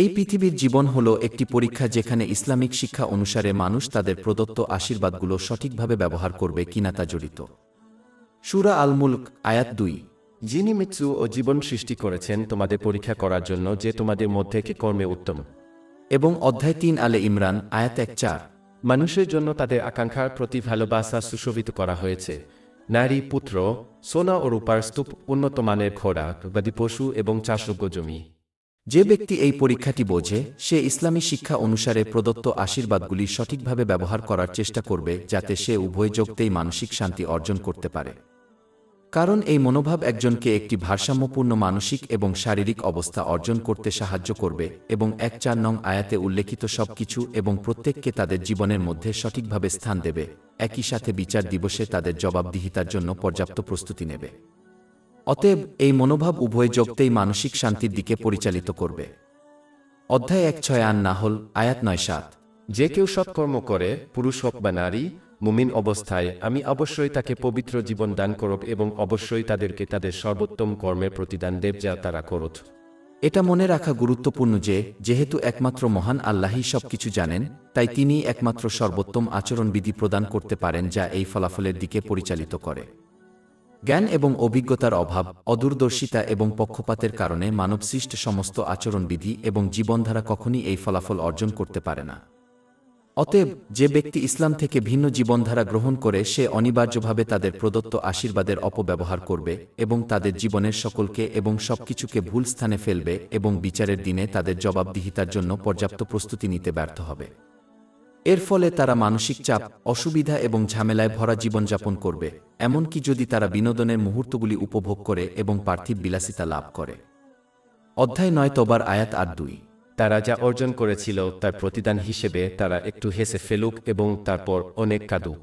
এই পৃথিবীর জীবন হল একটি পরীক্ষা যেখানে ইসলামিক শিক্ষা অনুসারে মানুষ তাদের প্রদত্ত আশীর্বাদগুলো সঠিকভাবে ব্যবহার করবে কিনা তা জড়িত। সুরা আল মুলক আয়াত দুই। যিনি মৃত্যু ও জীবন সৃষ্টি করেছেন তোমাদের পরীক্ষা করার জন্য যে তোমাদের মধ্যে কে কর্মে উত্তম। এবং অধ্যায় তিন আলে ইমরান আয়াত এক চার। মানুষের জন্য তাদের আকাঙ্ক্ষার প্রতি ভালোবাসা সুশোভিত করা হয়েছে। নারী পুত্র সোনা ও রূপার স্তূপ উন্নত মানের ঘোড়া গবাদি পশু এবং চাষযোগ্য জমি। যে ব্যক্তি এই পরীক্ষাটি বোঝে, সে ইসলামী শিক্ষা অনুসারে প্রদত্ত আশীর্বাদগুলি সঠিকভাবে ব্যবহার করার চেষ্টা করবে যাতে সে উভয় যোগতেই মানসিক শান্তি অর্জন করতে পারে। কারণ এই মনোভাব একজনকে একটি ভারসাম্যপূর্ণ মানসিক এবং শারীরিক অবস্থা অর্জন করতে সাহায্য করবে এবং এক চার নং আয়াতে উল্লেখিত সবকিছু এবং প্রত্যেককে তাদের জীবনের মধ্যে সঠিকভাবে স্থান দেবে। একই সাথে বিচার দিবসে তাদের জবাবদিহিতার জন্য পর্যাপ্ত প্রস্তুতি নেবে। অতএব এই মনোভাব উভয় জগতেই মানসিক শান্তির দিকে পরিচালিত করবে। অধ্যায় এক ছয় আন না হল আয়াত নয় সাত। যে কেউ সৎকর্ম করে পুরুষ হোক বা নারী মুমিন অবস্থায় আমি অবশ্যই তাকে পবিত্র জীবন দান করব এবং অবশ্যই তাদেরকে তাদের সর্বোত্তম কর্মের প্রতিদান দেব যা তারা করত এটা মনে রাখা গুরুত্বপূর্ণ যে যেহেতু একমাত্র মহান আল্লাহই সবকিছু জানেন তাই তিনি একমাত্র সর্বোত্তম আচরণবিধি প্রদান করতে পারেন যা এই ফলাফলের দিকে পরিচালিত করে। জ্ঞান এবং অভিজ্ঞতার অভাব, অদূরদর্শিতা এবং পক্ষপাতের কারণে মানবসৃষ্ট সমস্ত আচরণবিধি এবং জীবনধারা কখনই এই ফলাফল অর্জন করতে পারে না। অতএব, যে ব্যক্তি ইসলাম থেকে ভিন্ন জীবনধারা গ্রহণ করে, সে অনিবার্যভাবে তাদের প্রদত্ত আশীর্বাদের অপব্যবহার করবে এবং তাদের জীবনের সকলকে এবং সবকিছুকে ভুল স্থানে ফেলবে এবং বিচারের দিনে তাদের জবাবদিহিতার জন্য পর্যাপ্ত প্রস্তুতি নিতে ব্যর্থ হবে। এর ফলে তারা মানসিক চাপ অসুবিধা এবং ঝামেলায় ভরা জীবনযাপন করবে এমনকি যদি তারা বিনোদনের মুহূর্তগুলি উপভোগ করে এবং পার্থিব বিলাসিতা লাভ করে। অধ্যায় নয় তবার আয়াত আর দুই। তারা যা অর্জন করেছিল তার প্রতিদান হিসেবে তারা একটু হেসে ফেলুক এবং তারপর অনেক কাঁদুক।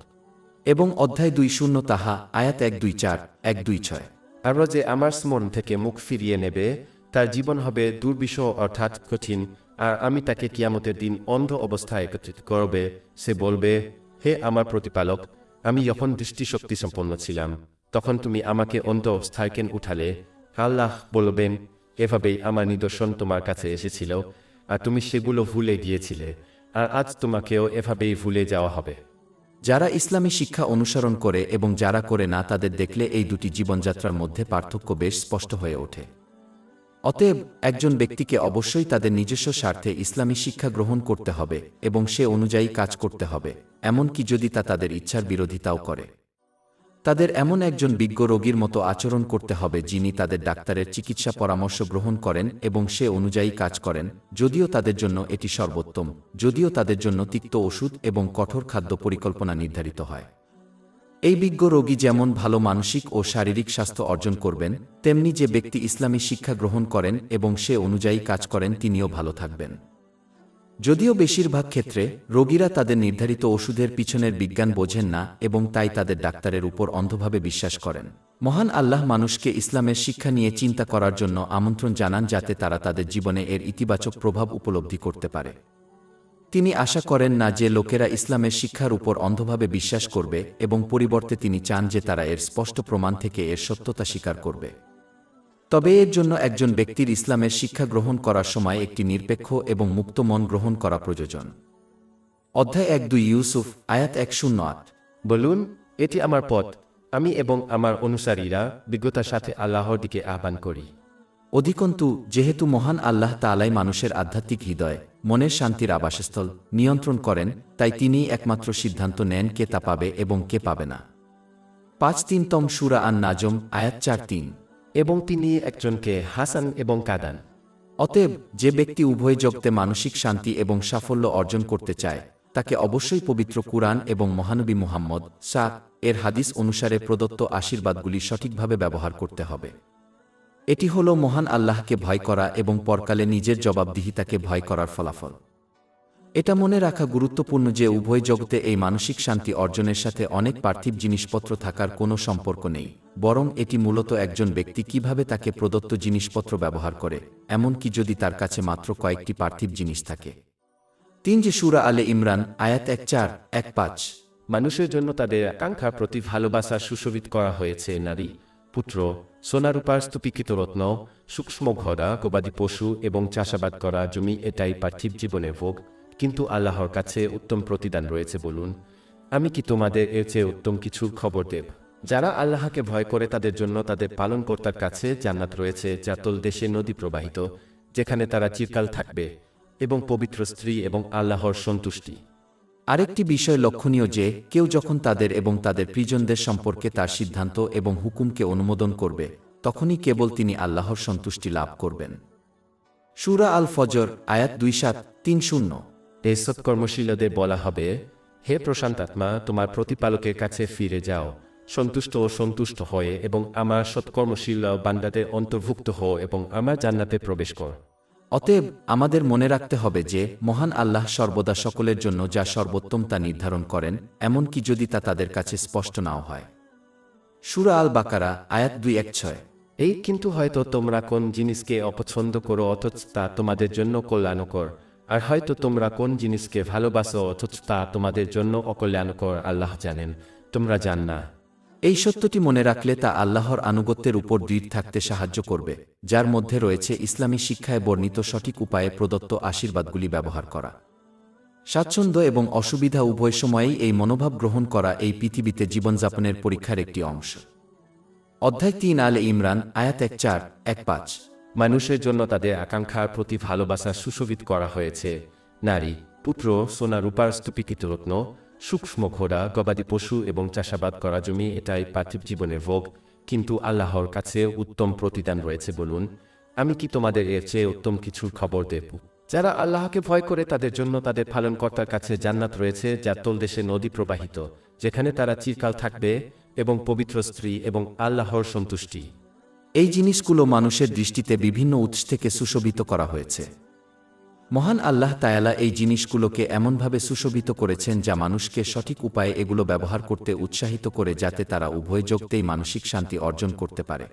এবং অধ্যায় দুই শূন্য তাহা আয়াত এক দুই চার এক দুই ছয়। আরও যে আমার স্মরণ থেকে মুখ ফিরিয়ে নেবে তার জীবন হবে দুর্বিষহ অর্থাৎ কঠিন আর আমি তাকে কিয়ামতের দিন অন্ধ অবস্থায় একত্রিত করবে, সে বলবে, হে আমার প্রতিপালক, আমি যখন দৃষ্টিশক্তি সম্পন্ন ছিলাম, তখন তুমি আমাকে অন্ধ অবস্থায় কেন উঠালে? আল্লাহ বলবেন, এভাবেই আমার নিদর্শন তোমার কাছে এসেছিল, আর তুমি সেগুলো ভুলে গিয়েছিলে, আর আজ তোমাকেও এভাবেই ভুলে যাওয়া হবে। যারা ইসলামী শিক্ষা অনুসরণ করে এবং যারা করে না, তাদের দেখলে এই দুটি জীবনযাত্রার মধ্যে পার্থক্য বেশ স্পষ্ট হয়ে ওঠে। অতএব একজন ব্যক্তিকে অবশ্যই তাদের নিজস্ব স্বার্থে ইসলামী শিক্ষা গ্রহণ করতে হবে এবং সে অনুযায়ী কাজ করতে হবে। এমনকি যদি তা তাদের ইচ্ছার বিরোধিতাও করে। তাদের এমন একজন বিজ্ঞ রোগীর মতো আচরণ করতে হবে যিনি তাদের ডাক্তারের চিকিৎসা পরামর্শ গ্রহণ করেন এবং সে অনুযায়ী কাজ করেন। যদিও তাদের জন্য এটি সর্বোত্তম যদিও তাদের জন্য তিক্ত ওষুধ এবং কঠোর খাদ্য পরিকল্পনা নির্ধারিত হয়। এই বিজ্ঞ রোগী যেমন ভালো মানসিক ও শারীরিক স্বাস্থ্য অর্জন করবেন, তেমনি যে ব্যক্তি ইসলামী শিক্ষা গ্রহণ করেন এবং সে অনুযায়ী কাজ করেন তিনিও ভালো থাকবেন। যদিও বেশিরভাগ ক্ষেত্রে রোগীরা তাদের নির্ধারিত ওষুধের পিছনের বিজ্ঞান বোঝেন না এবং তাই তাদের ডাক্তারের উপর অন্ধভাবে বিশ্বাস করেন। মহান আল্লাহ মানুষকে ইসলামের শিক্ষা নিয়ে চিন্তা করার জন্য আমন্ত্রণ জানান যাতে তারা তাদের জীবনে এর ইতিবাচক প্রভাব উপলব্ধি করতে পারে। তিনি আশা করেন না যে লোকেরা ইসলামের শিক্ষার উপর অন্ধভাবে বিশ্বাস করবে এবং পরিবর্তে তিনি চান যে তারা এর স্পষ্ট প্রমাণ থেকে এর সত্যতা স্বীকার করবে। তবে এর জন্য একজন ব্যক্তির ইসলামের শিক্ষা গ্রহণ করার সময় একটি নিরপেক্ষ এবং মুক্ত মন গ্রহণ করা প্রয়োজন। অধ্যায় এক দুই ইউসুফ আয়াত এক শূন্য আট। বলুন এটি আমার পথ। আমি এবং আমার অনুসারীরা বিজ্ঞতার সাথে আল্লাহর দিকে আহ্বান করি। অধিকন্তু যেহেতু মহান আল্লাহ তালাই মানুষের আধ্যাত্মিক হৃদয় মনের শান্তির আবাসস্থল নিয়ন্ত্রণ করেন তাই তিনিই একমাত্র সিদ্ধান্ত নেন কে তা পাবে এবং কে পাবে না। পাঁচ তিনতম সুরা আন নাজম আয়াত চার তিন। এবং তিনি একজনকে হাসান এবং কাদান। অতএব যে ব্যক্তি উভয় জগতে মানসিক শান্তি এবং সাফল্য অর্জন করতে চায় তাকে অবশ্যই পবিত্র কুরআন এবং মহানবী মুহাম্মদ শাহ এর হাদিস অনুসারে প্রদত্ত আশীর্বাদগুলি সঠিকভাবে ব্যবহার করতে হবে। এটি হল মহান আল্লাহকে ভয় করা এবং পরকালে নিজের জবাবদিহিতাকে ভয় করার ফলাফল। এটা মনে রাখা গুরুত্বপূর্ণ যে উভয় জগতে এই মানসিক শান্তি অর্জনের সাথে অনেক পার্থিব জিনিসপত্র থাকার কোনো সম্পর্ক নেই, বরং এটি মূলত একজন ব্যক্তি কীভাবে তাকে প্রদত্ত জিনিসপত্র ব্যবহার করে, এমনকি যদি তার কাছে মাত্র কয়েকটি পার্থিব জিনিস থাকে। তিন যে সুরা আলে ইমরান, আয়াত এক চার, এক পাঁচ। মানুষের জন্য তাদের আকাঙ্ক্ষা প্রতি ভালোবাসা সুশোভিত করা হয়েছে নারী, পুত্র সোনারূপার স্তূপীকৃত রত্ন সূক্ষ্ম ঘোড়া গবাদি পশু এবং চাষাবাদ করা জমি এটাই পার্থিব জীবনে ভোগ, কিন্তু আল্লাহর কাছে উত্তম প্রতিদান রয়েছে বলুন, আমি কি তোমাদের এর চেয়ে উত্তম কিছুর খবর দেব? যারা আল্লাহকে ভয় করে তাদের জন্য তাদের পালনকর্তার কাছে জান্নাত রয়েছে, যা দেশে নদী প্রবাহিত, যেখানে তারা চিরকাল থাকবে এবং পবিত্র স্ত্রী এবং আল্লাহর সন্তুষ্টি। আরেকটি বিষয় লক্ষণীয় যে, কেউ যখন তাদের এবং তাদের প্রিজনদের সম্পর্কে তার সিদ্ধান্ত এবং হুকুমকে অনুমোদন করবে, তখনই কেবল তিনি আল্লাহর সন্তুষ্টি লাভ করবেন। সুরা আল ফজর আয়াত দুই সাত, তিন শূন্য। এই সৎকর্মশীলদের বলা হবে, হে প্রশান্ত আত্মা, তোমার প্রতিপালকের কাছে ফিরে যাও। সন্তুষ্ট ও সন্তুষ্ট হয়ে এবং আমার সৎকর্মশীল বান্দাদের অন্তর্ভুক্ত হও এবং আমার জান্নাতে প্রবেশ কর। অতএব আমাদের মনে রাখতে হবে যে, মহান আল্লাহ সর্বদা সকলের জন্য যা সর্বোত্তম তা নির্ধারণ করেন, এমনকি যদি তা তাদের কাছে স্পষ্ট নাও হয়। সুরা আল বাকারা আয়াত দুই, এক, ছয়। এই কিন্তু হয়তো তোমরা কোন জিনিসকে অপছন্দ করো অথচ তা তোমাদের জন্য কল্যাণকর, আর হয়তো তোমরা কোন জিনিসকে ভালোবাসো অথচ তা তোমাদের জন্য অকল্যাণকর, আল্লাহ জানেন, তোমরা জান না। এই সত্যটি মনে রাখলে তা আল্লাহর আনুগত্যের উপর দৃঢ় থাকতে সাহায্য করবে, যার মধ্যে রয়েছে ইসলামী শিক্ষায় বর্ণিত সঠিক উপায়ে প্রদত্ত আশীর্বাদগুলি ব্যবহার করা। স্বাচ্ছন্দ্য এবং অসুবিধা উভয় সময়েই এই মনোভাব গ্রহণ করা এই পৃথিবীতে জীবনযাপনের পরীক্ষার একটি অংশ। অধ্যায় তিন আলে ইমরান, আয়াত এক চার, এক পাঁচ। মানুষের জন্য তাদের আকাঙ্ক্ষার প্রতি ভালোবাসা সুশোভিত করা হয়েছে। নারী, পুত্র, সোনা, রূপার স্তূপীকৃত রত্ন সূক্ষ্ম ঘোড়া, গবাদি পশু এবং চাষাবাদ করা জমি এটাই পার্থিব জীবনের ভোগ, কিন্তু আল্লাহর কাছে উত্তম প্রতিদান রয়েছে বলুন, আমি কি তোমাদের এর চেয়ে উত্তম কিছুর খবর দেব? যারা আল্লাহকে ভয় করে তাদের জন্য তাদের পালনকর্তার কাছে জান্নাত রয়েছে, যা তলদেশে নদী প্রবাহিত, যেখানে তারা চিরকাল থাকবে এবং পবিত্র স্ত্রী এবং আল্লাহর সন্তুষ্টি। এই জিনিসগুলো মানুষের দৃষ্টিতে বিভিন্ন উৎস থেকে সুশোভিত করা হয়েছে। মহান আল্লাহ তায়ালা এই জিনিসগুলোকে এমনভাবে সুশোভিত করেছেন যা মানুষকে সঠিক উপায়ে এগুলো ব্যবহার করতে উৎসাহিত করে যাতে তারা উভয় যোগতেই মানসিক শান্তি অর্জন করতে পারে।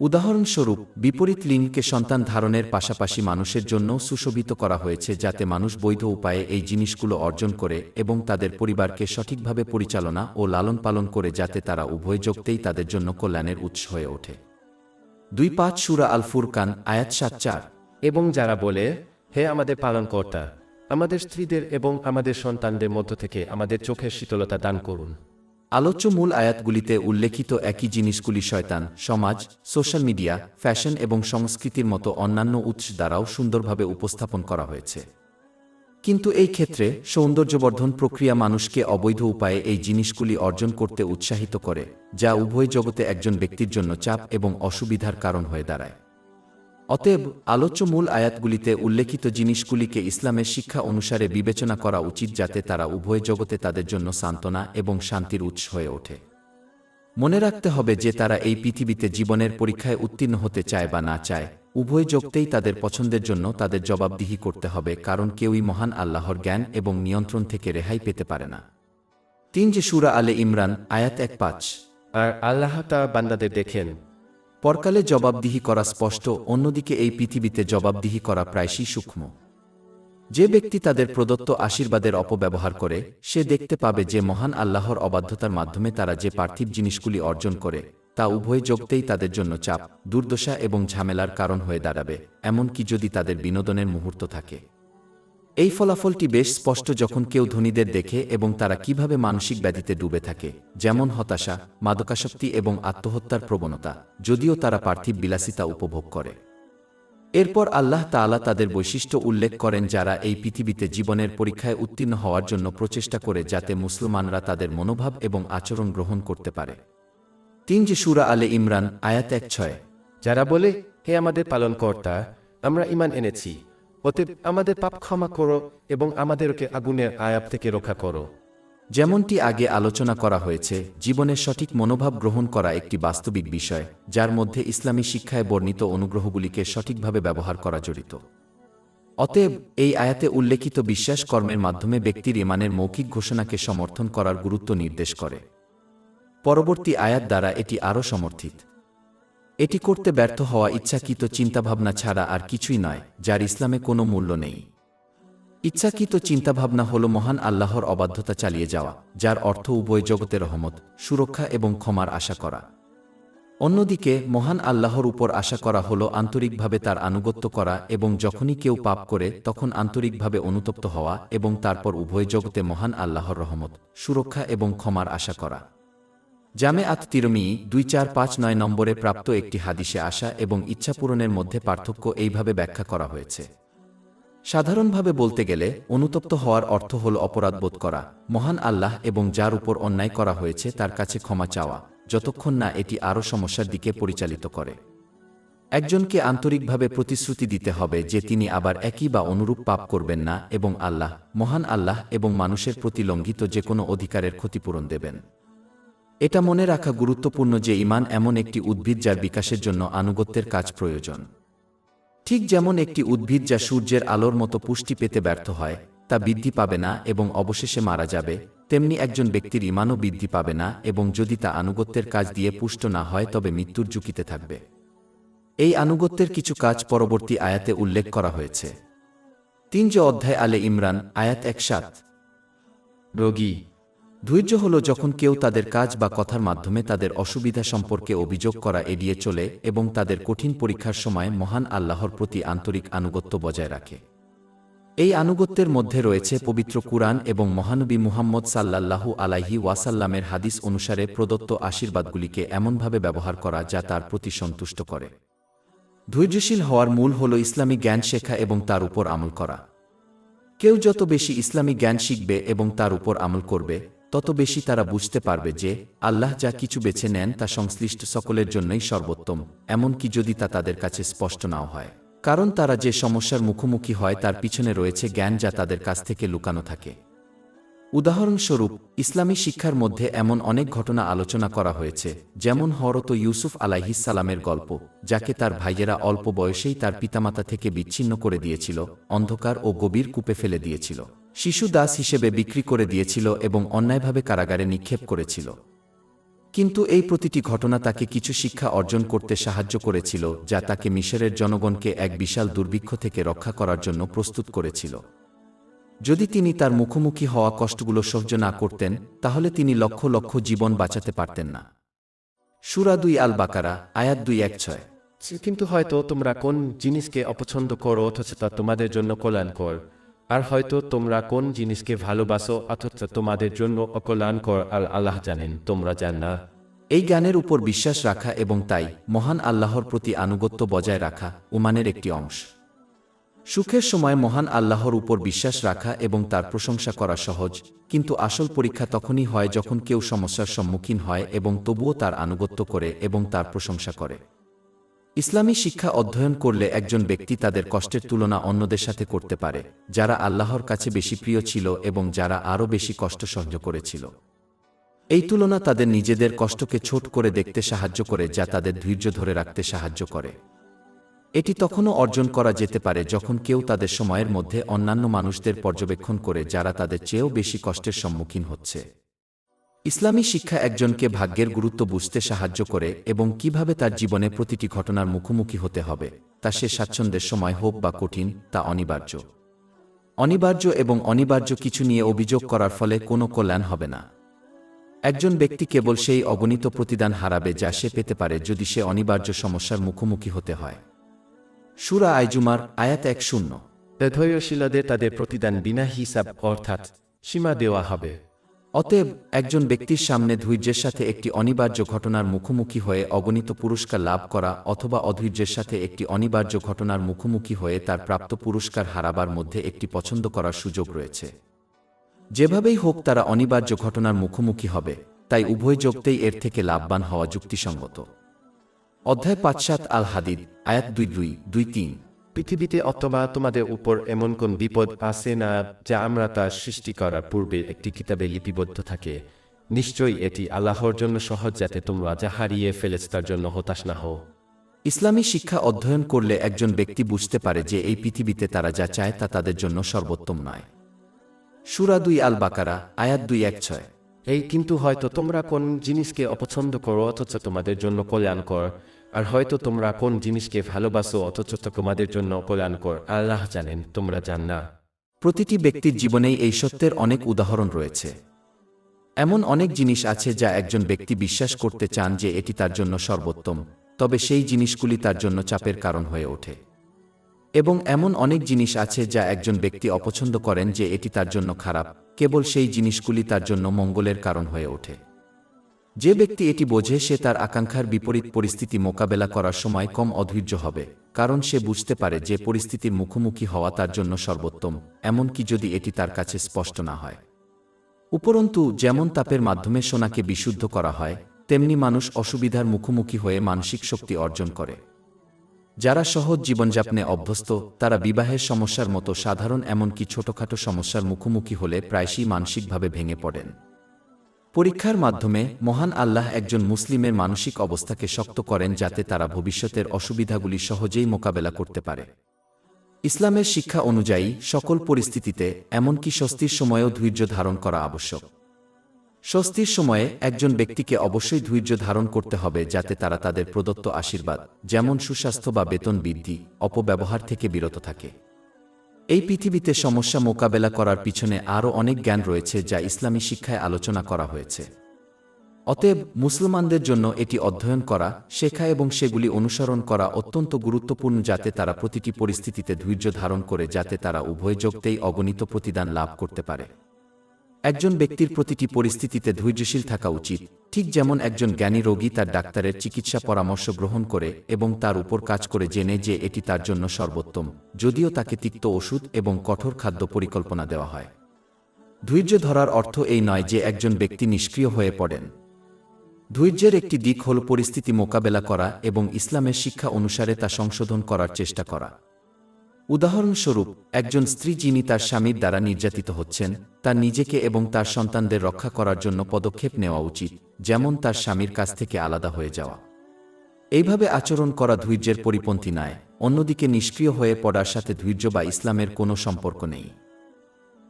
উদাহরণস্বরূপ, বিপরীত লিঙ্গকে সন্তান ধারণের পাশাপাশি মানুষের জন্য সুশোভিত করা হয়েছে যাতে মানুষ বৈধ উপায়ে এই জিনিসগুলো অর্জন করে এবং তাদের পরিবারকে সঠিকভাবে পরিচালনা ও লালন পালন করে যাতে তারা উভয় যোগতেই তাদের জন্য কল্যাণের উৎস হয়ে ওঠে। দুই পাঁচ সুরা আল ফুরকান আয়াত সাত চার। এবং যারা বলে হে আমাদের পালনকর্তা, আমাদের স্ত্রীদের এবং আমাদের সন্তানদের মধ্য থেকে আমাদের চোখের শীতলতা দান করুন। আলোচ্য মূল আয়াতগুলিতে উল্লেখিত একই জিনিসগুলি শয়তান, সমাজ, সোশ্যাল মিডিয়া, ফ্যাশন এবং সংস্কৃতির মতো অন্যান্য উৎস দ্বারাও সুন্দরভাবে উপস্থাপন করা হয়েছে। কিন্তু এই ক্ষেত্রে সৌন্দর্যবর্ধন প্রক্রিয়া মানুষকে অবৈধ উপায়ে এই জিনিসগুলি অর্জন করতে উৎসাহিত করে, যা উভয় জগতে একজন ব্যক্তির জন্য চাপ এবং অসুবিধার কারণ হয়ে দাঁড়ায়। অতএব আলোচ্য মূল আয়াতগুলিতে উল্লেখিত জিনিসগুলিকে ইসলামের শিক্ষা অনুসারে বিবেচনা করা উচিত যাতে তারা উভয় জগতে তাদের জন্য সান্ত্বনা এবং শান্তির উৎস হয়ে ওঠে। মনে রাখতে হবে যে তারা এই পৃথিবীতে জীবনের পরীক্ষায় উত্তীর্ণ হতে চায় বা না চায়। উভয় যোগতেই তাদের পছন্দের জন্য তাদের জবাবদিহি করতে হবে, কারণ কেউই মহান আল্লাহর জ্ঞান এবং নিয়ন্ত্রণ থেকে রেহাই পেতে পারে না। তিন যে সুরা আলে ইমরান, আয়াত এক পাঁচ। আর আল্লাহ তা বান্দাদের দেখেন পরকালে জবাবদিহি করা স্পষ্ট, অন্যদিকে এই পৃথিবীতে জবাবদিহি করা প্রায়শই সূক্ষ্ম। যে ব্যক্তি তাদের প্রদত্ত আশীর্বাদের অপব্যবহার করে, সে দেখতে পাবে যে মহান আল্লাহর অবাধ্যতার মাধ্যমে তারা যে পার্থিব জিনিসগুলি অর্জন করে, তা উভয় যোগতেই তাদের জন্য চাপ, দুর্দশা এবং ঝামেলার কারণ হয়ে দাঁড়াবে, এমনকি যদি তাদের বিনোদনের মুহূর্ত থাকে। এই ফলাফলটি বেশ স্পষ্ট যখন কেউ ধনীদের দেখে এবং তারা কীভাবে মানসিক ব্যাধিতে ডুবে থাকে, যেমন হতাশা, মাদকাসক্তি এবং আত্মহত্যার প্রবণতা, যদিও তারা পার্থিব বিলাসিতা উপভোগ করে। এরপর আল্লাহ তাআলা তাদের বৈশিষ্ট্য উল্লেখ করেন যারা এই পৃথিবীতে জীবনের পরীক্ষায় উত্তীর্ণ হওয়ার জন্য প্রচেষ্টা করে যাতে মুসলমানরা তাদের মনোভাব এবং আচরণ গ্রহণ করতে পারে। তিন যে সুরা আলে ইমরান, আয়াত এক ছয়, যারা বলে, হে আমাদের পালনকর্তা, আমরা ইমান এনেছি। অতএব আমাদের পাপ ক্ষমা করো এবং আমাদেরকে আগুনের আয়াব থেকে রক্ষা করো। যেমনটি আগে আলোচনা করা হয়েছে, জীবনের সঠিক মনোভাব গ্রহণ করা একটি বাস্তবিক বিষয়, যার মধ্যে ইসলামী শিক্ষায় বর্ণিত অনুগ্রহগুলিকে সঠিকভাবে ব্যবহার করা জড়িত। অতএব, এই আয়াতে উল্লেখিত বিশ্বাস কর্মের মাধ্যমে ব্যক্তির ইমানের মৌখিক ঘোষণাকে সমর্থন করার গুরুত্ব নির্দেশ করে। পরবর্তী আয়াত দ্বারা এটি আরও সমর্থিত। এটি করতে ব্যর্থ হওয়া ইচ্ছাকৃত চিন্তাভাবনা ছাড়া আর কিছুই নয়, যার ইসলামে কোনো মূল্য নেই। ইচ্ছাকৃত চিন্তাভাবনা হল মহান আল্লাহর অবাধ্যতা চালিয়ে যাওয়া, যার অর্থ উভয় জগতের রহমত, সুরক্ষা এবং ক্ষমার আশা করা। অন্যদিকে, মহান আল্লাহর উপর আশা করা হল আন্তরিকভাবে তার আনুগত্য করা এবং যখনই কেউ পাপ করে, তখন আন্তরিকভাবে অনুতপ্ত হওয়া এবং তারপর উভয় জগতে মহান আল্লাহর রহমত, সুরক্ষা এবং ক্ষমার আশা করা। জামে আত তিরমি দুই চার পাঁচ নয় নম্বরে প্রাপ্ত একটি হাদিসে আশা এবং ইচ্ছা পূরণের মধ্যে পার্থক্য এইভাবে ব্যাখ্যা করা হয়েছে। সাধারণভাবে বলতে গেলে, অনুতপ্ত হওয়ার অর্থ হল অপরাধবোধ করা, মহান আল্লাহ এবং যার উপর অন্যায় করা হয়েছে তার কাছে ক্ষমা চাওয়া, যতক্ষণ না এটি আরও সমস্যার দিকে পরিচালিত করে। একজনকে আন্তরিকভাবে প্রতিশ্রুতি দিতে হবে যে তিনি আবার একই বা অনুরূপ পাপ করবেন না এবং আল্লাহ, মহান আল্লাহ এবং মানুষের প্রতি লঙ্ঘিত যে কোনো অধিকারের ক্ষতিপূরণ দেবেন। এটা মনে রাখা গুরুত্বপূর্ণ যে ইমান এমন একটি উদ্ভিদ যার বিকাশের জন্য আনুগত্যের কাজ প্রয়োজন। ঠিক যেমন একটি উদ্ভিদ যা সূর্যের আলোর মতো পুষ্টি পেতে ব্যর্থ হয়, তা বৃদ্ধি পাবে না এবং অবশেষে মারা যাবে, তেমনি একজন ব্যক্তির ইমানও বৃদ্ধি পাবে না এবং যদি তা আনুগত্যের কাজ দিয়ে পুষ্ট না হয় তবে মৃত্যুর ঝুঁকিতে থাকবে। এই আনুগত্যের কিছু কাজ পরবর্তী আয়াতে উল্লেখ করা হয়েছে। তিন যে অধ্যায় আলে ইমরান, আয়াত এক সাত রোগী ধৈর্য হল যখন কেউ তাদের কাজ বা কথার মাধ্যমে তাদের অসুবিধা সম্পর্কে অভিযোগ করা এড়িয়ে চলে এবং তাদের কঠিন পরীক্ষার সময় মহান আল্লাহর প্রতি আন্তরিক আনুগত্য বজায় রাখে। এই আনুগত্যের মধ্যে রয়েছে পবিত্র কুরআন এবং মহানবী মুহাম্মদ সাল্লাল্লাহু আলাইহি ওয়াসাল্লামের হাদিস অনুসারে প্রদত্ত আশীর্বাদগুলিকে এমনভাবে ব্যবহার করা যা তার প্রতি সন্তুষ্ট করে। ধৈর্যশীল হওয়ার মূল হল ইসলামী জ্ঞান শেখা এবং তার উপর আমল করা। কেউ যত বেশি ইসলামী জ্ঞান শিখবে এবং তার উপর আমল করবে তত বেশি তারা বুঝতে পারবে যে, আল্লাহ যা কিছু বেছে নেন তা সংশ্লিষ্ট সকলের জন্যই সর্বোত্তম, এমনকি যদি তা তাদের কাছে স্পষ্ট নাও হয়। কারণ তারা যে সমস্যার মুখোমুখি হয় তার পিছনে রয়েছে জ্ঞান যা তাদের কাছ থেকে লুকানো থাকে। উদাহরণস্বরূপ, ইসলামী শিক্ষার মধ্যে এমন অনেক ঘটনা আলোচনা করা হয়েছে, যেমন হরত ইউসুফ আলাইহিসালামের গল্প, যাকে তার ভাইয়েরা অল্প বয়সেই তার পিতামাতা থেকে বিচ্ছিন্ন করে দিয়েছিল, অন্ধকার ও গভীর কূপে ফেলে দিয়েছিল। শিশু দাস হিসেবে বিক্রি করে দিয়েছিল এবং অন্যায়ভাবে কারাগারে নিক্ষেপ করেছিল। কিন্তু এই প্রতিটি ঘটনা তাকে কিছু শিক্ষা অর্জন করতে সাহায্য করেছিল, যা তাকে মিশরের জনগণকে এক বিশাল দুর্ভিক্ষ থেকে রক্ষা করার জন্য প্রস্তুত করেছিল। যদি তিনি তার মুখোমুখি হওয়া কষ্টগুলো সহ্য না করতেন, তাহলে তিনি লক্ষ লক্ষ জীবন বাঁচাতে পারতেন না। সুরা দুই আল বাকারা আয়াত দুই এক ছয়। কিন্তু হয়তো তোমরা কোন জিনিসকে অপছন্দ করো, অথচ তা তোমাদের জন্য কল্যাণকর। আর হয়তো তোমরা কোন জিনিসকে ভালোবাসো, অথচ তোমাদের জন্য অকল্যাণকর আর আল্লাহ জানেন, তোমরা জান না। এই জ্ঞানের উপর বিশ্বাস রাখা এবং তাই মহান আল্লাহর প্রতি আনুগত্য বজায় রাখা উমানের একটি অংশ। সুখের সময় মহান আল্লাহর উপর বিশ্বাস রাখা এবং তার প্রশংসা করা সহজ, কিন্তু আসল পরীক্ষা তখনই হয় যখন কেউ সমস্যার সম্মুখীন হয় এবং তবুও তার আনুগত্য করে এবং তার প্রশংসা করে। ইসলামী শিক্ষা অধ্যয়ন করলে একজন ব্যক্তি তাদের কষ্টের তুলনা অন্যদের সাথে করতে পারে, যারা আল্লাহর কাছে বেশি প্রিয় ছিল এবং যারা আরও বেশি কষ্ট সহ্য করেছিল। এই তুলনা তাদের নিজেদের কষ্টকে ছোট করে দেখতে সাহায্য করে, যা তাদের ধৈর্য ধরে রাখতে সাহায্য করে। এটি তখনও অর্জন করা যেতে পারে যখন কেউ তাদের সময়ের মধ্যে অন্যান্য মানুষদের পর্যবেক্ষণ করে যারা তাদের চেয়েও বেশি কষ্টের সম্মুখীন হচ্ছে। ইসলামী শিক্ষা একজনকে ভাগ্যের গুরুত্ব বুঝতে সাহায্য করে এবং কীভাবে তার জীবনে প্রতিটি ঘটনার মুখোমুখি হতে হবে, তা সে স্বাচ্ছন্দ্যের সময় হোক বা কঠিন, তা অনিবার্য। অনিবার্য এবং অনিবার্য কিছু নিয়ে অভিযোগ করার ফলে কোনো কল্যাণ হবে না। একজন ব্যক্তি কেবল সেই অগণিত প্রতিদান হারাবে যা সে পেতে পারে যদি সে অনিবার্য সমস্যার মুখোমুখি হতে হয়। সুরা আইজুমার আয়াত এক শূন্য। তাদের প্রতিদান বিনা হিসাব অর্থাৎ সীমা দেওয়া হবে। অতএব একজন ব্যক্তির সামনে ধৈর্যের সাথে একটি অনিবার্য ঘটনার মুখোমুখি হয়ে অগণিত পুরস্কার লাভ করা অথবা অধৈর্যের সাথে একটি অনিবার্য ঘটনার মুখোমুখি হয়ে তার প্রাপ্ত পুরস্কার হারাবার মধ্যে একটি পছন্দ করার সুযোগ রয়েছে। যেভাবেই হোক তারা অনিবার্য ঘটনার মুখোমুখি হবে, তাই উভয় যোগতেই এর থেকে লাভবান হওয়া যুক্তিসঙ্গত। অধ্যায় পাঁচ সাত আল হাদিদ আয়াত দুই দুই দুই তিন। পৃথিবীতে অথবা তোমাদের উপর এমন কোন বিপদ আসে না যা আমরা তার সৃষ্টি করার পূর্বে একটি কিতাবে লিপিবদ্ধ থাকে। নিশ্চয়ই এটি আল্লাহর জন্য সহজ যাতে তোমরা যা হারিয়ে ফেলেছ তার জন্য হতাশ না হও। ইসলামী শিক্ষা অধ্যয়ন করলে একজন ব্যক্তি বুঝতে পারে যে এই পৃথিবীতে তারা যা চায় তা তাদের জন্য সর্বোত্তম নয়। সুরা দুই আল বাকারা আয়াত দুই এক ছয়। এই কিন্তু হয়তো তোমরা কোন জিনিসকে অপছন্দ করো, অথচ তোমাদের জন্য কল্যাণকর। আর হয়তো তোমরা কোন জিনিসকে ভালোবাসো, অথচ তোমাদের জন্য কল্যাণকর আল্লাহ জানেন, তোমরা জান না প্রতিটি ব্যক্তির জীবনেই এই সত্যের অনেক উদাহরণ রয়েছে। এমন অনেক জিনিস আছে যা একজন ব্যক্তি বিশ্বাস করতে চান যে এটি তার জন্য সর্বোত্তম, তবে সেই জিনিসগুলি তার জন্য চাপের কারণ হয়ে ওঠে। এবং এমন অনেক জিনিস আছে যা একজন ব্যক্তি অপছন্দ করেন যে এটি তার জন্য খারাপ, কেবল সেই জিনিসগুলি তার জন্য মঙ্গলের কারণ হয়ে ওঠে। যে ব্যক্তি এটি বোঝে, সে তার আকাঙ্ক্ষার বিপরীত পরিস্থিতি মোকাবেলা করার সময় কম অধৈর্য হবে, কারণ সে বুঝতে পারে যে পরিস্থিতির মুখোমুখি হওয়া তার জন্য সর্বোত্তম, এমনকি যদি এটি তার কাছে স্পষ্ট না হয়। উপরন্তু, যেমন তাপের মাধ্যমে সোনাকে বিশুদ্ধ করা হয়, তেমনি মানুষ অসুবিধার মুখোমুখি হয়ে মানসিক শক্তি অর্জন করে। যারা সহজ জীবনযাপনে অভ্যস্ত, তারা বিবাহের সমস্যার মতো সাধারণ, এমনকি ছোটখাটো সমস্যার মুখোমুখি হলে প্রায়শই মানসিকভাবে ভেঙে পড়েন। পরীক্ষার মাধ্যমে মহান আল্লাহ একজন মুসলিমের মানসিক অবস্থাকে শক্ত করেন যাতে তারা ভবিষ্যতের অসুবিধাগুলি সহজেই মোকাবেলা করতে পারে। ইসলামের শিক্ষা অনুযায়ী, সকল পরিস্থিতিতে এমনকি স্বস্তির সময়েও ধৈর্য ধারণ করা আবশ্যক। স্বস্তির সময়ে একজন ব্যক্তিকে অবশ্যই ধৈর্য ধারণ করতে হবে যাতে তারা তাদের প্রদত্ত আশীর্বাদ, যেমন সুস্বাস্থ্য বা বেতন বৃদ্ধি, অপব্যবহার থেকে বিরত থাকে। এই পৃথিবীতে সমস্যা মোকাবেলা করার পিছনে আরও অনেক জ্ঞান রয়েছে যা ইসলামী শিক্ষায় আলোচনা করা হয়েছে। অতএব মুসলমানদের জন্য এটি অধ্যয়ন করা, শেখা এবং সেগুলি অনুসরণ করা অত্যন্ত গুরুত্বপূর্ণ যাতে তারা প্রতিটি পরিস্থিতিতে ধৈর্য ধারণ করে যাতে তারা উভয় যোগতেই অগণিত প্রতিদান লাভ করতে পারে। একজন ব্যক্তির প্রতিটি পরিস্থিতিতে ধৈর্যশীল থাকা উচিত, ঠিক যেমন একজন জ্ঞানী রোগী তার ডাক্তারের চিকিৎসা পরামর্শ গ্রহণ করে এবং তার উপর কাজ করে জেনে যে এটি তার জন্য সর্বোত্তম, যদিও তাকে তিক্ত ওষুধ এবং কঠোর খাদ্য পরিকল্পনা দেওয়া হয়। ধৈর্য ধরার অর্থ এই নয় যে একজন ব্যক্তি নিষ্ক্রিয় হয়ে পড়েন। ধৈর্যের একটি দিক হল পরিস্থিতি মোকাবেলা করা এবং ইসলামের শিক্ষা অনুসারে তা সংশোধন করার চেষ্টা করা। উদাহরণস্বরূপ, একজন স্ত্রী যিনি তার স্বামীর দ্বারা নির্যাতিত হচ্ছেন, তার নিজেকে এবং তার সন্তানদের রক্ষা করার জন্য পদক্ষেপ নেওয়া উচিত, যেমন তার স্বামীর কাছ থেকে আলাদা হয়ে যাওয়া। এইভাবে আচরণ করা ধৈর্যের পরিপন্থী নয়, অন্যদিকে নিষ্ক্রিয় হয়ে পড়ার সাথে ধৈর্য বা ইসলামের কোনো সম্পর্ক নেই।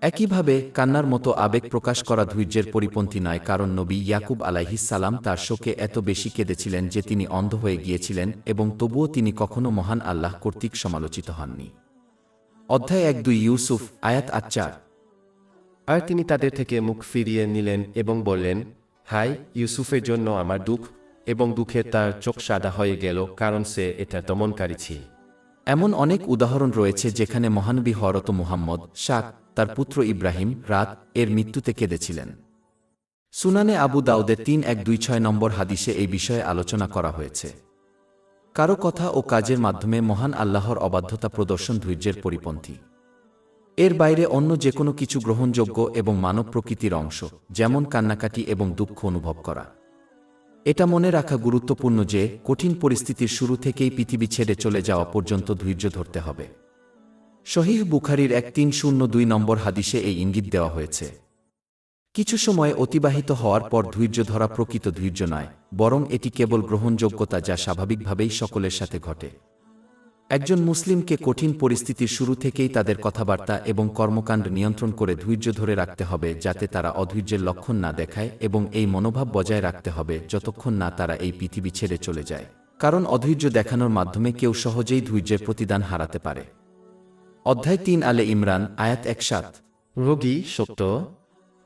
একইভাবে, কান্নার মতো আবেগ প্রকাশ করা ধৈর্যের পরিপন্থী নয়, কারণ নবী ইয়াকুব আলাইহিসালাম তার শোকে এত বেশি কেঁদেছিলেন যে তিনি অন্ধ হয়ে গিয়েছিলেন এবং তবুও তিনি কখনো মহান আল্লাহ কর্তৃক সমালোচিত হননি। অধ্যায় এক দুই ইউসুফ, আয়াত আচ্চার আর তিনি তাদের থেকে মুখ ফিরিয়ে নিলেন এবং বললেন, হাই, ইউসুফের জন্য আমার দুঃখ এবং দুঃখে তার চোখ সাদা হয়ে গেল, কারণ সে এটা দমনকারী ছিল। এমন অনেক উদাহরণ রয়েছে যেখানে মহানবী হরত মুহাম্মদ শাক তার পুত্র ইব্রাহিম, রাত, এর মৃত্যুতে কেঁদেছিলেন। সুনানে আবু দাউদের তিন এক দুই ছয় নম্বর হাদিসে এই বিষয়ে আলোচনা করা হয়েছে। কারও কথা ও কাজের মাধ্যমে মহান আল্লাহর অবাধ্যতা প্রদর্শন ধৈর্যের পরিপন্থী। এর বাইরে অন্য যে কোনো কিছু গ্রহণযোগ্য এবং মানব প্রকৃতির অংশ, যেমন কান্নাকাটি এবং দুঃখ অনুভব করা। এটা মনে রাখা গুরুত্বপূর্ণ যে, কঠিন পরিস্থিতির শুরু থেকেই পৃথিবী ছেড়ে চলে যাওয়া পর্যন্ত ধৈর্য ধরতে হবে। শহীহ বুখারির এক তিন শূন্য দুই নম্বর হাদিসে এই ইঙ্গিত দেওয়া হয়েছে। কিছু সময় অতিবাহিত হওয়ার পর ধৈর্য ধরা প্রকৃত ধৈর্য নয়, বরং এটি কেবল গ্রহণযোগ্যতা যা স্বাভাবিকভাবেই সকলের সাথে ঘটে। একজন মুসলিমকে কঠিন পরিস্থিতির শুরু থেকেই তাদের কথাবার্তা এবং কর্মকাণ্ড নিয়ন্ত্রণ করে ধৈর্য ধরে রাখতে হবে যাতে তারা অধৈর্যের লক্ষণ না দেখায় এবং এই মনোভাব বজায় রাখতে হবে যতক্ষণ না তারা এই পৃথিবী ছেড়ে চলে যায়। কারণ অধৈর্য দেখানোর মাধ্যমে কেউ সহজেই ধৈর্যের প্রতিদান হারাতে পারে। অধ্যায় তিন আলে ইমরান, আয়াত এক সাত রোগী সত্য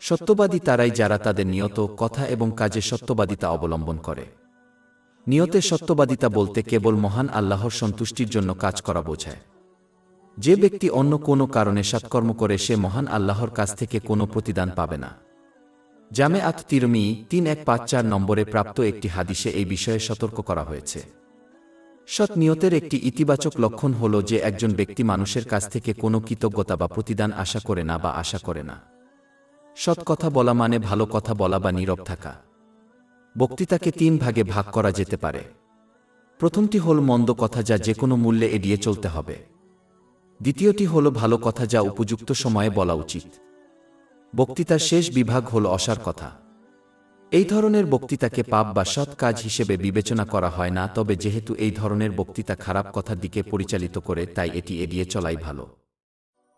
সত্যবাদী তারাই যারা তাদের নিয়ত, কথা এবং কাজে সত্যবাদিতা অবলম্বন করে। নিয়তে সত্যবাদিতা বলতে কেবল মহান আল্লাহর সন্তুষ্টির জন্য কাজ করা বোঝায়। যে ব্যক্তি অন্য কোনো কারণে সৎকর্ম করে, সে মহান আল্লাহর কাছ থেকে কোনো প্রতিদান পাবে না। জামে আত তিরমি তিন এক পাঁচ চার নম্বরে প্রাপ্ত একটি হাদিসে এই বিষয়ে সতর্ক করা হয়েছে। সৎ নিয়তের একটি ইতিবাচক লক্ষণ হল যে একজন ব্যক্তি মানুষের কাছ থেকে কোনো কৃতজ্ঞতা বা প্রতিদান আশা করে না বা আশা করে না। সৎ কথা বলা মানে ভালো কথা বলা বা নীরব থাকা। বক্তৃতাকে তিন ভাগে ভাগ করা যেতে পারে। প্রথমটি হল মন্দ কথা যা যে কোনো মূল্যে এড়িয়ে চলতে হবে। দ্বিতীয়টি হল ভালো কথা যা উপযুক্ত সময়ে বলা উচিত। বক্তৃতার শেষ বিভাগ হল অসার কথা। এই ধরনের বক্তৃতাকে পাপ বা সৎ কাজ হিসেবে বিবেচনা করা হয় না, তবে যেহেতু এই ধরনের বক্তৃতা খারাপ কথার দিকে পরিচালিত করে, তাই এটি এড়িয়ে চলাই ভালো।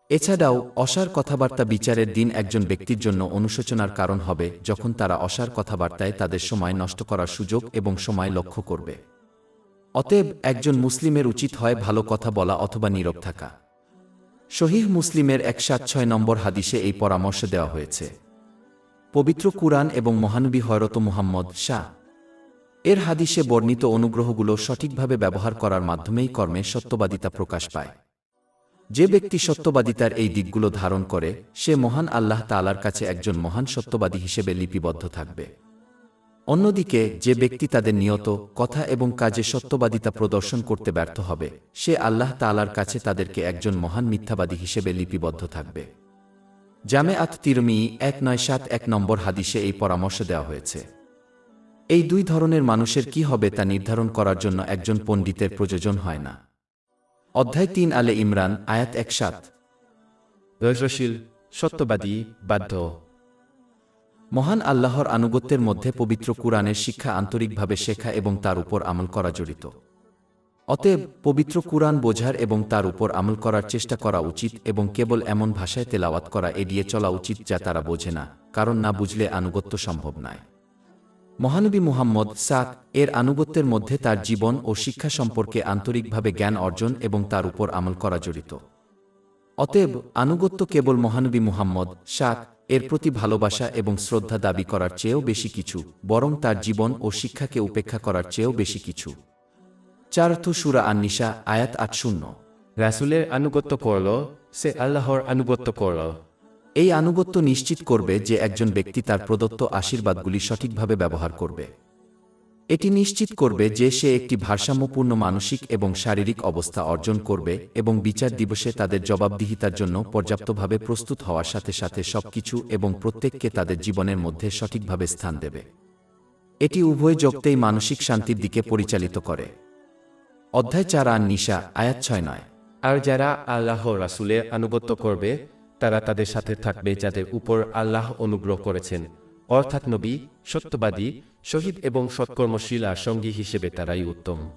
এছাড়াও, অসার কথাবার্তা বিচারের দিন একজন ব্যক্তির জন্য অনুশোচনার কারণ হবে যখন তারা অসার কথাবার্তায় তাদের সময় নষ্ট করার সুযোগ এবং সময় লক্ষ্য করবে। অতএব, একজন মুসলিমের উচিত হয় ভালো কথা বলা অথবা নীরব থাকা। শহীহ মুসলিমের এক সাত ছয় নম্বর হাদিসে এই পরামর্শ দেওয়া হয়েছে। পবিত্র কুরআন এবং মহানবী হয়রত মুহাম্মদ শাহ। এর হাদিসে বর্ণিত অনুগ্রহগুলো সঠিকভাবে ব্যবহার করার মাধ্যমেই কর্মে সত্যবাদিতা প্রকাশ পায়। যে ব্যক্তি সত্যবাদিতার এই দিকগুলো ধারণ করে, সে মহান আল্লাহ তালার কাছে একজন মহান সত্যবাদী হিসেবে লিপিবদ্ধ থাকবে। অন্যদিকে, যে ব্যক্তি তাদের নিয়ত, কথা এবং কাজে সত্যবাদিতা প্রদর্শন করতে ব্যর্থ হবে, সে আল্লাহ তালার কাছে তাদেরকে একজন মহান মিথ্যাবাদী হিসেবে লিপিবদ্ধ থাকবে। জামে আত তিরমি এক নয় সাত এক নম্বর হাদিসে এই পরামর্শ দেওয়া হয়েছে। এই দুই ধরনের মানুষের কি হবে তা নির্ধারণ করার জন্য একজন পণ্ডিতের প্রয়োজন হয় না। অধ্যায় তিন আলে ইমরান, আয়াত এক সাত ধৈর্যশীল সত্যবাদী, বাধ্য। মহান আল্লাহর আনুগত্যের মধ্যে পবিত্র কুরআনের শিক্ষা আন্তরিকভাবে শেখা এবং তার উপর আমল করা জড়িত। অতএব পবিত্র কুরআন বোঝার এবং তার উপর আমল করার চেষ্টা করা উচিত এবং কেবল এমন ভাষায় তেলাওয়াত করা এড়িয়ে চলা উচিত যা তারা বোঝে না, কারণ না বুঝলে আনুগত্য সম্ভব নয়। মহানবী মুহাম্মদ সাক এর আনুগত্যের মধ্যে তার জীবন ও শিক্ষা সম্পর্কে আন্তরিকভাবে জ্ঞান অর্জন এবং তার উপর আমল করা জড়িত। অতএব আনুগত্য কেবল মহানবী মুহাম্মদ শাক এর প্রতি ভালোবাসা এবং শ্রদ্ধা দাবি করার চেয়েও বেশি কিছু, বরং তার জীবন ও শিক্ষাকে উপেক্ষা করার চেয়েও বেশি কিছু। চারার্থ সুরা আন্নিশা আয়াত আট শূন্য। রাসুলের আনুগত্য করল, সে আল্লাহর আনুগত্য করল। এই আনুগত্য নিশ্চিত করবে যে একজন ব্যক্তি তার প্রদত্ত আশীর্বাদগুলি সঠিকভাবে ব্যবহার করবে। এটি নিশ্চিত করবে যে সে একটি ভারসাম্যপূর্ণ মানসিক এবং শারীরিক অবস্থা অর্জন করবে এবং বিচার দিবসে তাদের জবাবদিহিতার জন্য পর্যাপ্তভাবে প্রস্তুত হওয়ার সাথে সাথে সবকিছু এবং প্রত্যেককে তাদের জীবনের মধ্যে সঠিকভাবে স্থান দেবে। এটি উভয় জগতেই মানসিক শান্তির দিকে পরিচালিত করে। অধ্যায় চার আর নিশা আয়াত ছয় নয়। আর যারা আল্লাহ রাসুলের আনুগত্য করবে তারা তাদের সাথে থাকবে যাদের উপর আল্লাহ অনুগ্রহ করেছেন। অর্থাৎ নবী, সত্যবাদী, শহীদ এবং সৎকর্মশীল সঙ্গী হিসেবে তারাই উত্তম।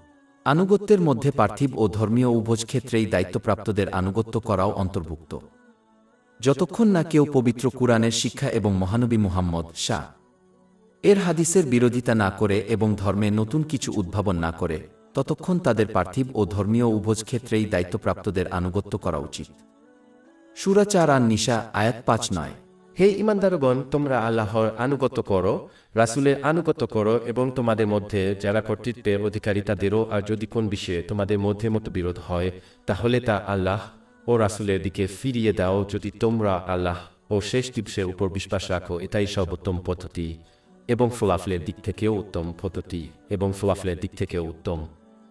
আনুগত্যের মধ্যে পার্থিব ও ধর্মীয় উভজ ক্ষেত্রেই দায়িত্বপ্রাপ্তদের আনুগত্য করাও অন্তর্ভুক্ত। যতক্ষণ না কেউ পবিত্র কুরআনের শিক্ষা এবং মহানবী মুহাম্মদ শাহ এর হাদিসের বিরোধিতা না করে এবং ধর্মে নতুন কিছু উদ্ভাবন না করে, ততক্ষণ তাদের পার্থিব ও ধর্মীয় উভজ ক্ষেত্রেই দায়িত্বপ্রাপ্তদের আনুগত্য করা উচিত। সুরাচার আর নিশা আয়াত পাঁচ নয়। হে ইমানদারগণ তোমরা আল্লাহর আনুগত্য করো রাসুলের আনুগত্য করো এবং তোমাদের মধ্যে যারা কর্তৃত্বের অধিকারী তাদেরও আর যদি কোন বিষয়ে তোমাদের মধ্যে মতো বিরোধ হয় তাহলে তা আল্লাহ ও রাসুলের দিকে ফিরিয়ে দাও। যদি তোমরা আল্লাহ ও শেষ দিবসের উপর বিশ্বাস রাখো এটাই সর্বোত্তম পদ্ধতি এবং ফলাফলের দিক থেকেও উত্তম পদ্ধতি এবং ফলাফলের দিক থেকেও উত্তম।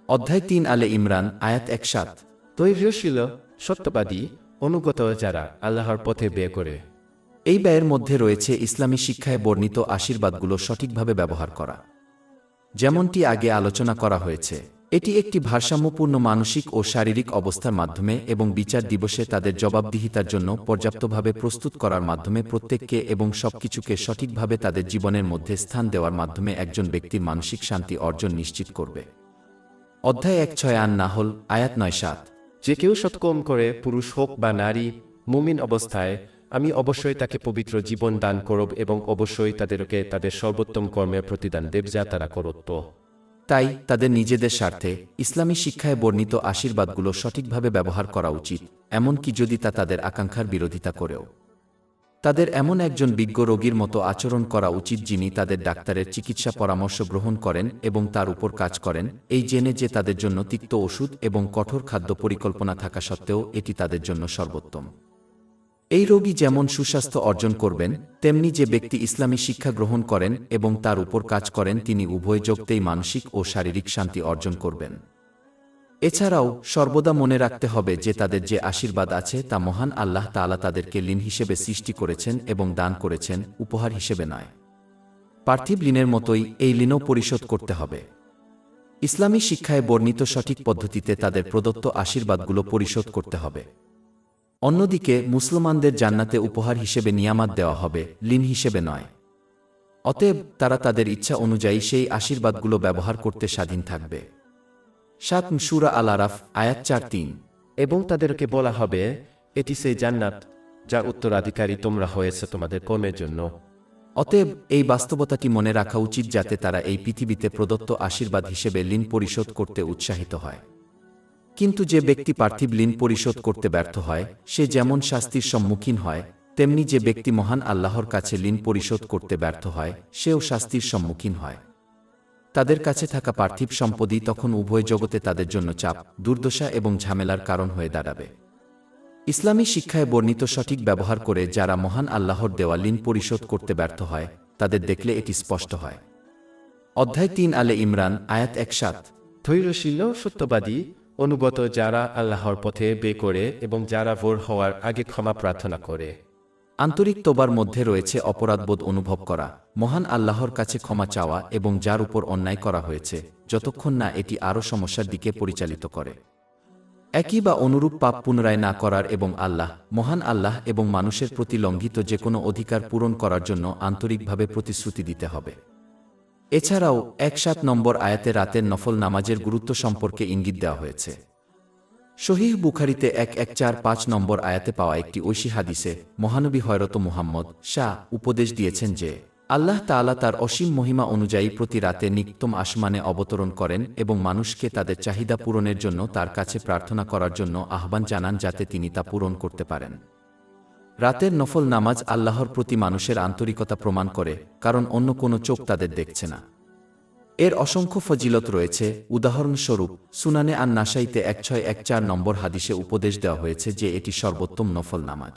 অধ্যায় তিন আলে ইমরান আয়াত এক সাত। ধৈর্যশীল সত্যবাদী অনুগত যারা আল্লাহর পথে ব্যয় করে। এই ব্যয়ের মধ্যে রয়েছে ইসলামী শিক্ষায় বর্ণিত আশীর্বাদগুলো সঠিকভাবে ব্যবহার করা। যেমনটি আগে আলোচনা করা হয়েছে, এটি একটি ভারসাম্যপূর্ণ মানসিক ও শারীরিক অবস্থার মাধ্যমে এবং বিচার দিবসে তাদের জবাবদিহিতার জন্য পর্যাপ্তভাবে প্রস্তুত করার মাধ্যমে প্রত্যেককে এবং সবকিছুকে সঠিকভাবে তাদের জীবনের মধ্যে স্থান দেওয়ার মাধ্যমে একজন ব্যক্তির মানসিক শান্তি অর্জন নিশ্চিত করবে। অধ্যায় এক ছয় আন নাহল, আয়াত নয় সাত। যে কেউ সৎকর্ম করে, পুরুষ হোক বা নারী, মুমিন অবস্থায়, আমি অবশ্যই তাকে পবিত্র জীবন দান করব এবং অবশ্যই তাদেরকে তাদের সর্বোত্তম কর্মের প্রতিদান দেব যা তারা করত্ব তাই তাদের নিজেদের স্বার্থে ইসলামী শিক্ষায় বর্ণিত আশীর্বাদগুলো সঠিকভাবে ব্যবহার করা উচিত, এমনকি যদি তা তাদের আকাঙ্ক্ষার বিরোধিতা করেও। তাদের এমন একজন বিজ্ঞ রোগীর মতো আচরণ করা উচিত যিনি তাদের ডাক্তারের চিকিৎসা পরামর্শ গ্রহণ করেন এবং তার উপর কাজ করেন। এই জেনে যে তাদের জন্য তিক্ত ওষুধ এবং কঠোর খাদ্য পরিকল্পনা থাকা সত্ত্বেও এটি তাদের জন্য সর্বোত্তম। এই রোগী যেমন সুস্বাস্থ্য অর্জন করবেন, তেমনি যে ব্যক্তি ইসলামী শিক্ষা গ্রহণ করেন এবং তার উপর কাজ করেন, তিনি উভয় জগতেই মানসিক ও শারীরিক শান্তি অর্জন করবেন। এছাড়াও, সর্বদা মনে রাখতে হবে যে তাদের যে আশীর্বাদ আছে তা মহান আল্লাহ তাআলা তাদেরকে লীন হিসেবে সৃষ্টি করেছেন এবং দান করেছেন, উপহার হিসেবে নয়। পার্থিব লীনের মতোই এই লীনও পরিশোধ করতে হবে। ইসলামী শিক্ষায় বর্ণিত সঠিক পদ্ধতিতে তাদের প্রদত্ত আশীর্বাদগুলো পরিশোধ করতে হবে। অন্যদিকে, মুসলমানদের জান্নাতে উপহার হিসেবে নিয়ামাত দেওয়া হবে লিন হিসেবে নয়। অতএব, তারা তাদের ইচ্ছা অনুযায়ী সেই আশীর্বাদগুলো ব্যবহার করতে স্বাধীন থাকবে। সাত সুরা আল আরাফ আয়াত চার তিন। এবং তাদেরকে বলা হবে, এটি সেই জান্নাত, যা উত্তরাধিকারী তোমরা হয়েছে তোমাদের কর্মের জন্য। অতএব এই বাস্তবতাটি মনে রাখা উচিত যাতে তারা এই পৃথিবীতে প্রদত্ত আশীর্বাদ হিসেবে ঋণ পরিশোধ করতে উৎসাহিত হয়। কিন্তু যে ব্যক্তি পার্থিব ঋণ পরিশোধ করতে ব্যর্থ হয়, সে যেমন শাস্তির সম্মুখীন হয়, তেমনি যে ব্যক্তি মহান আল্লাহর কাছে ঋণ পরিশোধ করতে ব্যর্থ হয়, সেও শাস্তির সম্মুখীন হয়। তাদের কাছে থাকা পার্থিব সম্পদই তখন উভয় জগতে তাদের জন্য চাপ, দুর্দশা এবং ঝামেলার কারণ হয়ে দাঁড়াবে। ইসলামী শিক্ষায় বর্ণিত সঠিক ব্যবহার করে যারা মহান আল্লাহর দেওয়া ঋণ পরিশোধ করতে ব্যর্থ হয়, তাদের দেখলে এটি স্পষ্ট হয়। অধ্যায় তিন আলে ইমরান, আয়াত এক সাত ধৈর্যশীল, সত্যবাদী, অনুগত যারা আল্লাহর পথে বে করে এবং যারা ভোর হওয়ার আগে ক্ষমা প্রার্থনা করে। আন্তরিক তোবার মধ্যে রয়েছে অপরাধবোধ অনুভব করা। মহান আল্লাহর কাছে ক্ষমা চাওয়া এবং যার উপর অন্যায় করা হয়েছে, যতক্ষণ না এটি আরও সমস্যার দিকে পরিচালিত করে। একই বা অনুরূপ পাপ পুনরায় না করার এবং আল্লাহ, মহান আল্লাহ এবং মানুষের প্রতি লঙ্ঘিত যে কোনো অধিকার পূরণ করার জন্য আন্তরিকভাবে প্রতিশ্রুতি দিতে হবে। এছাড়াও, এক সাত নম্বর আয়াতে রাতের নফল নামাজের গুরুত্ব সম্পর্কে ইঙ্গিত দেওয়া হয়েছে। শহীহ বুখারিতে এক এক চার পাঁচ নম্বর আয়াতে পাওয়া একটি ঐশী হাদিসে মহানবী হয়রত মুহাম্মদ শাহ উপদেশ দিয়েছেন যে, আল্লাহ তাআলা তার অসীম মহিমা অনুযায়ী প্রতি রাতে নিক্তম আসমানে অবতরণ করেন এবং মানুষকে তাদের চাহিদা পূরণের জন্য তার কাছে প্রার্থনা করার জন্য আহ্বান জানান যাতে তিনি তা পূরণ করতে পারেন। রাতের নফল নামাজ আল্লাহর প্রতি মানুষের আন্তরিকতা প্রমাণ করে, কারণ অন্য কোনো চোখ তাদের দেখছে না। এর অসংখ্য ফজিলত রয়েছে। উদাহরণস্বরূপ, সুনানে আন নাসাইতে এক ছয় এক চার নম্বর হাদিসে উপদেশ দেওয়া হয়েছে যে এটি সর্বোত্তম নফল নামাজ।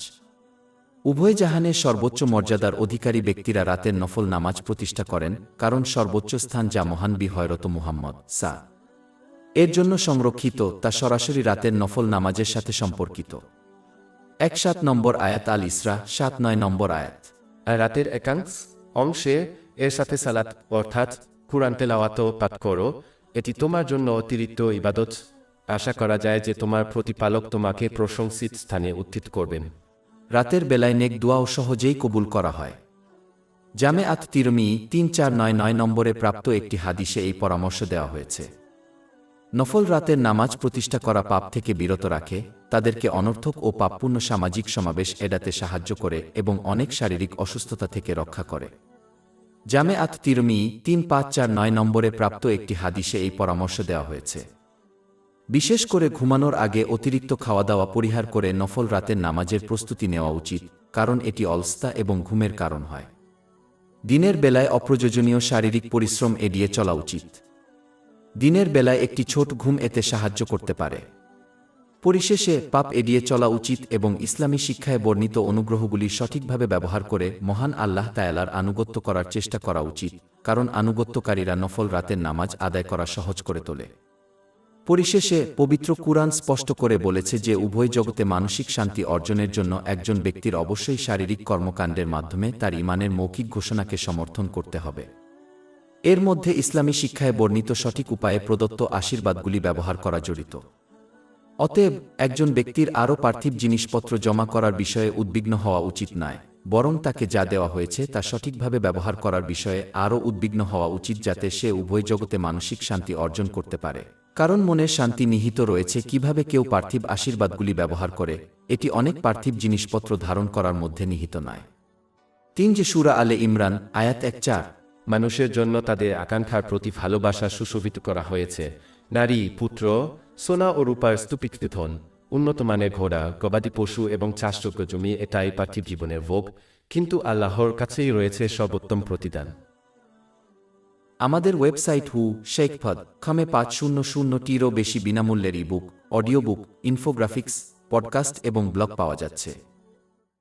উভয় জাহানের সর্বোচ্চ মর্যাদার অধিকারী ব্যক্তিরা রাতের নফল নামাজ প্রতিষ্ঠা করেন, কারণ সর্বোচ্চ স্থান যা মহান বিহয়রত মুহাম্মদ, সা। এর জন্য সংরক্ষিত, তা সরাসরি রাতের নফল নামাজের সাথে সম্পর্কিত। এক সাত নম্বর আয়াত আল ইসরা, সাত নয় নম্বর আয়াত। রাতের একাংশ অংশে এর সাথে সালাত, অর্থাৎ কুরআন তেলাওয়াত পাঠ করো। এটি তোমার জন্য অতিরিক্ত ইবাদত। আশা করা যায় যে তোমার প্রতিপালক তোমাকে প্রশংসিত স্থানে উত্থিত করবেন। রাতের বেলায় নেক দোয়াও সহজেই কবুল করা হয়। জামে আত তিরমি তিন চার নয় নয় নম্বরে প্রাপ্ত একটি হাদিসে এই পরামর্শ দেওয়া হয়েছে। নফল রাতের নামাজ প্রতিষ্ঠা করা পাপ থেকে বিরত রাখে, তাদেরকে অনর্থক ও পাপপূর্ণ সামাজিক সমাবেশ এড়াতে সাহায্য করে এবং অনেক শারীরিক অসুস্থতা থেকে রক্ষা করে। জামে আত তিরমি তিন পাঁচ চার নয় নম্বরে প্রাপ্ত একটি হাদিসে এই পরামর্শ দেওয়া হয়েছে। বিশেষ করে ঘুমানোর আগে অতিরিক্ত খাওয়া দাওয়া পরিহার করে নফল রাতের নামাজের প্রস্তুতি নেওয়া উচিত, কারণ এটি অলস্তা এবং ঘুমের কারণ হয়। দিনের বেলায় অপ্রয়োজনীয় শারীরিক পরিশ্রম এড়িয়ে চলা উচিত। দিনের বেলায় একটি ছোট ঘুম এতে সাহায্য করতে পারে। পরিশেষে পাপ এড়িয়ে চলা উচিত এবং ইসলামী শিক্ষায় বর্ণিত অনুগ্রহগুলি সঠিকভাবে ব্যবহার করে মহান আল্লাহ তায়ালার আনুগত্য করার চেষ্টা করা উচিত, কারণ আনুগত্যকারীরা নফল রাতের নামাজ আদায় করা সহজ করে তোলে। পরিশেষে পবিত্র কুরআন স্পষ্ট করে বলেছে যে উভয় জগতে মানসিক শান্তি অর্জনের জন্য একজন ব্যক্তির অবশ্যই শারীরিক কর্মকাণ্ডের মাধ্যমে তার ইমানের মৌখিক ঘোষণাকে সমর্থন করতে হবে। এর মধ্যে ইসলামী শিক্ষায় বর্ণিত সঠিক উপায়ে প্রদত্ত আশীর্বাদগুলি ব্যবহার করা জড়িত। অতএব একজন ব্যক্তির আরও পার্থিব জিনিসপত্র জমা করার বিষয়ে উদ্বিগ্ন হওয়া উচিত নয়, বরং তাকে যা দেওয়া হয়েছে তা সঠিকভাবে ব্যবহার করার বিষয়ে আরও উদ্বিগ্ন হওয়া উচিত যাতে সে উভয় জগতে মানসিক শান্তি অর্জন করতে পারে। কারণ মনে শান্তি নিহিত রয়েছে কীভাবে কেউ পার্থিব আশীর্বাদগুলি ব্যবহার করে, এটি অনেক পার্থিব জিনিসপত্র ধারণ করার মধ্যে নিহিত নয়। তিন যে সুরা আলে ইমরান, আয়াত এক চার। মানুষের জন্য তাদের আকাঙ্ক্ষার প্রতি ভালোবাসা সুশোভিত করা হয়েছে। নারী, পুত্র সোনা ও রূপার স্তূপিত ধন উন্নত মানের ঘোড়া, গবাদি পশু এবং চাষযোগ্য জমি এটাই পার্থিব জীবনের ভোগ, কিন্তু আল্লাহর কাছেই রয়েছে সর্বোত্তম প্রতিদান। আমাদের ওয়েবসাইট হু শেখফদ খামে পাঁচ শূন্য শূন্যটিরও বেশি বিনামূল্যের book audio book, infographics, podcast এবং ব্লগ পাওয়া যাচ্ছে।